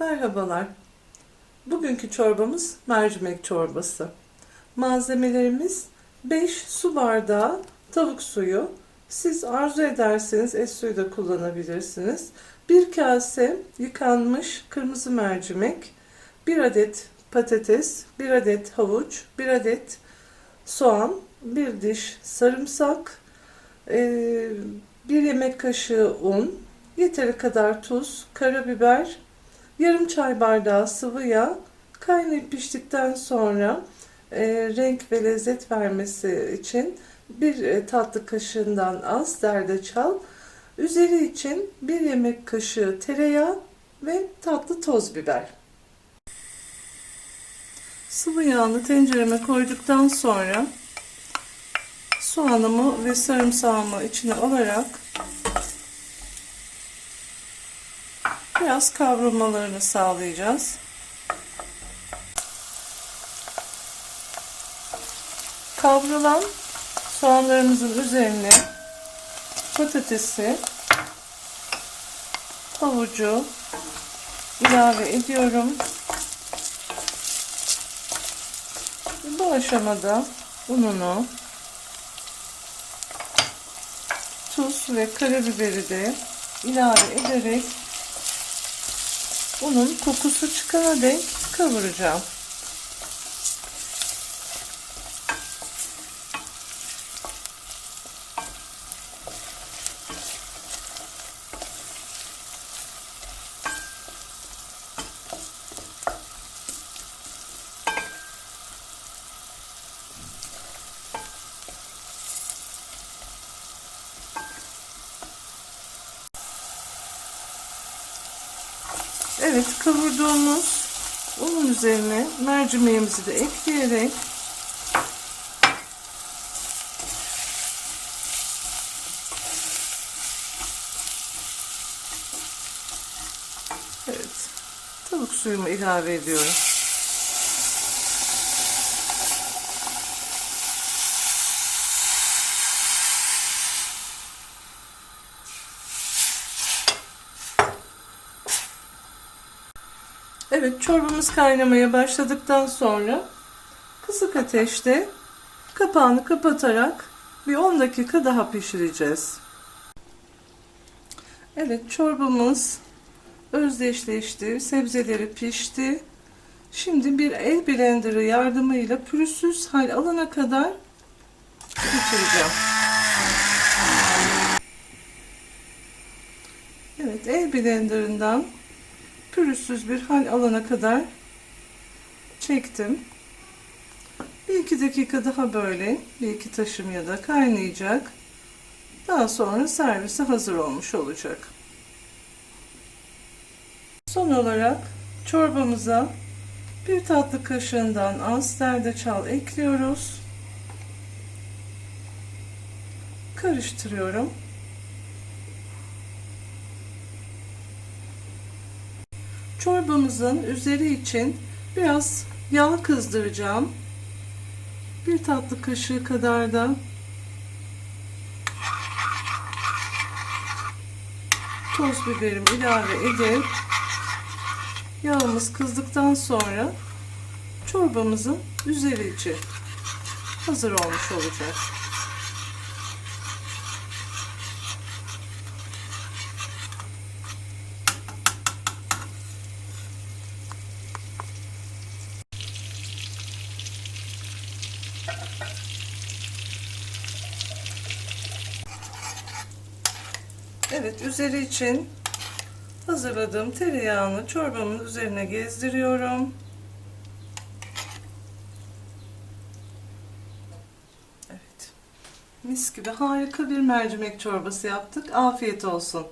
Merhabalar. Bugünkü çorbamız mercimek çorbası. Malzemelerimiz 5 su bardağı tavuk suyu. Siz arzu ederseniz et suyu da kullanabilirsiniz. 1 kase yıkanmış kırmızı mercimek, 1 adet patates, 1 adet havuç, 1 adet soğan, 1 diş sarımsak, 1 yemek kaşığı un, yeteri kadar tuz, karabiber, yarım çay bardağı sıvı yağ kaynayıp piştikten sonra e, renk ve lezzet vermesi için bir e, tatlı kaşığından az zerdeçal, üzeri için bir yemek kaşığı tereyağı ve tatlı toz biber. Sıvı yağını tencereme koyduktan sonra soğanımı ve sarımsağımı içine alarak biraz kavrulmalarını sağlayacağız. Kavrulan soğanlarımızın üzerine patatesi, havucu ilave ediyorum. Bu aşamada ununu, tuz ve karabiberi de ilave ederek unun kokusu çıkana dek kavuracağım. Evet kavurduğumuz unun üzerine mercimeğimizi de ekleyerek Evet tavuk suyumu ilave ediyorum. Evet çorbamız kaynamaya başladıktan sonra kısık ateşte kapağını kapatarak bir 10 dakika daha pişireceğiz. Evet çorbamız özdeşleşti, sebzeleri pişti. Şimdi bir el blenderı yardımıyla pürüzsüz hal alana kadar geçireceğim. Evet el blenderından pürüzsüz bir hal alana kadar çektim. Bir iki dakika daha böyle bir iki taşım ya da kaynayacak. Daha sonra servise hazır olmuş olacak. Son olarak çorbamıza bir tatlı kaşığından az zerdeçal ekliyoruz. Karıştırıyorum. Çorbamızın üzeri için biraz yağ kızdıracağım. Bir tatlı kaşığı kadar da toz biberimi ilave edip yağımız kızdıktan sonra çorbamızın üzeri için hazır olmuş olacak. Evet üzeri için hazırladığım tereyağını çorbamın üzerine gezdiriyorum. Evet. Mis gibi harika bir mercimek çorbası yaptık. Afiyet olsun.